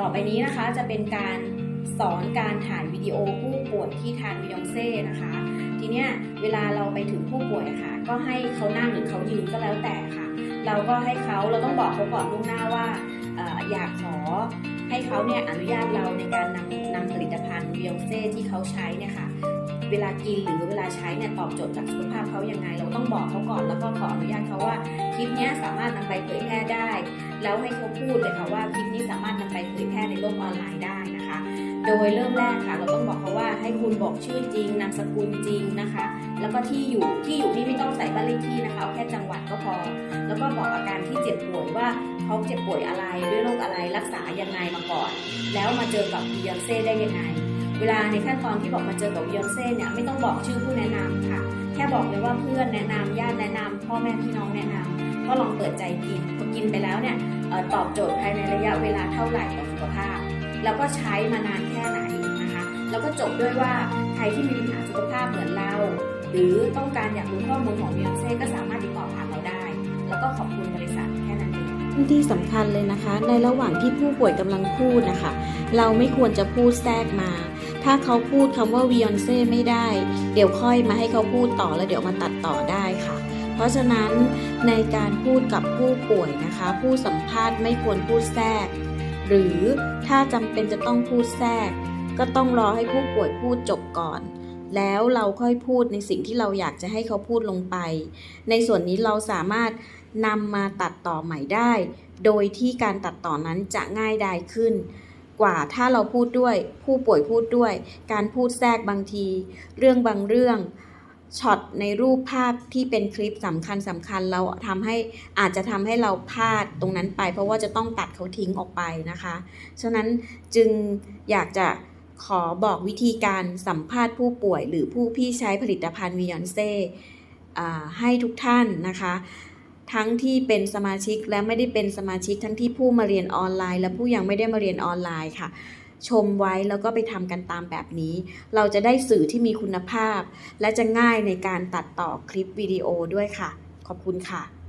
ต่อไปนี้นะคะจะเป็นการสอนการถ่ายวิดีโอผู้ป่วยที่ทานวิยองเซ่นะคะ ทีเนี้ยเวลาเราไปถึงผู้ป่วยะค่ะ ก็ให้เขานั่งหรือเขายืนก็แล้วแต่ค่ะ เราก็ให้เขาเราต้องบอกเขาก่อนล่วงหน้าว่าอออยากขอให้เขาเนี่ยอนุญาตเราในการนำนำผลิตภัณฑ์วิยองเซ่ที่เขาใช้เนี่ยค่ะเวลากินหรือเวลาใช้เนี่ยตอบโจทย์กับสุขภาพเขายังไง เราต้องบอกเขาก่อนแล้วก็ขออนุญาตเขาว่าคลิปนี้สามารถนำไปเผยแพร่ได้ แล้วให้เขาพูดเลยค่ะว่าคลิปนี้สามารถนำไป เผยแพร่ในโลกออนไลน์ได้นะคะ โดยเริ่มแรกค่ะ เราต้องบอกเขาว่าให้คุณบอกชื่อจริงนามสกุลจริงนะคะ แล้วก็ที่อยู่ที่อยู่นี่ไม่ต้องใส่บ้านเลขที่นะคะแค่จังหวัดก็พอ แล้วก็บอกอาการที่เจ็บป่วยว่าเขาเจ็บป่วยอะไรด้วยโรคอะไรรักษายังไงมาก่อน แล้วมาเจอกับบิยอนเซ่ได้ยังไงเวลาในขั้นตอนที่บอกมาเจอกับบิยอนเซ่เนี่ยไม่ต้องบอกชื่อผู้แนะนำค่ะ แค่บอกเลยว่าเพื่อนแนะนำญาติแนะนำพ่อแม่พี่น้องแนะนำ ก็ลองเปิดใจกินพอกินไปแล้วเนี่ยตอบโจทย์ภายในระยะเวลาเท่าไหร่ต่อสุขภาพ แล้วก็ใช้มานานแค่ไหนนะคะ แล้วก็จบด้วยว่าใครที่มีปัญหาสุขภาพเหมือนเรา หรือต้องการอยากรู้ข้อมูลของบิยนเซ่ก็สามารถติดต่อผ่านเราได้ แล้วก็ขอบคุณบริษัทแค่นั้นเองที่สำคัญเลยนะคะ ในระหว่างที่ผู้ป่วยกำลังพูดนะคะ เราไม่ควรจะพูดแทรกมา ถ้าเขาพูดคำว่าวิยอนเซ่ไม่ได้ เดี๋ยวค่อยมาให้เขาพูดต่อแล้วเดี๋ยวมาตัดต่อได้ค่ะ ราะฉะนั้นในการพูดกับผู้ป่วยนะคะ ผู้สัมภาษณ์ไม่ควรพูดแทรก หรือถ้าจำเป็นจะต้องพูดแทรก ก็ต้องรอให้ผู้ป่วยพูดจบก่อน แล้วเราค่อยพูดในสิ่งที่เราอยากจะให้เขาพูดลงไป ในส่วนนี้เราสามารถนำมาตัดต่อใหม่ได้ โดยที่การตัดต่อนั้นจะง่ายดายขึ้นกว่าถ้าเราพูดด้วยผู้ป่วยพูดด้วย การพูดแทรกบางที เรื่องบางเรื่อง ช็อตในรูปภาพที่เป็นคลิปสำคัญสำคัญเราทำให้อาจจะทำให้เราพลาดตรงนั้นไป เพราะว่าจะต้องตัดเขาทิ้งออกไปนะคะ ฉะนั้นจึงอยากจะขอบอกวิธีการสัมภาษณ์ผู้ป่วย หรือผู้ที่ใช้ผลิตภัณฑ์วิยอนเซ่ให้ทุกท่านนะคะ ทั้งที่เป็นสมาชิกและไม่ได้เป็นสมาชิกทั้งที่ผู้มาเรียนออนไลน์ และผู้ยังไม่ได้มาเรียนออนไลน์ค่ะ ชมไว้แล้วก็ไปทำกันตามแบบนี้ เราจะได้สื่อที่มีคุณภาพ และจะง่ายในการตัดต่อคลิปวิดีโอด้วยค่ะ ขอบคุณค่ะ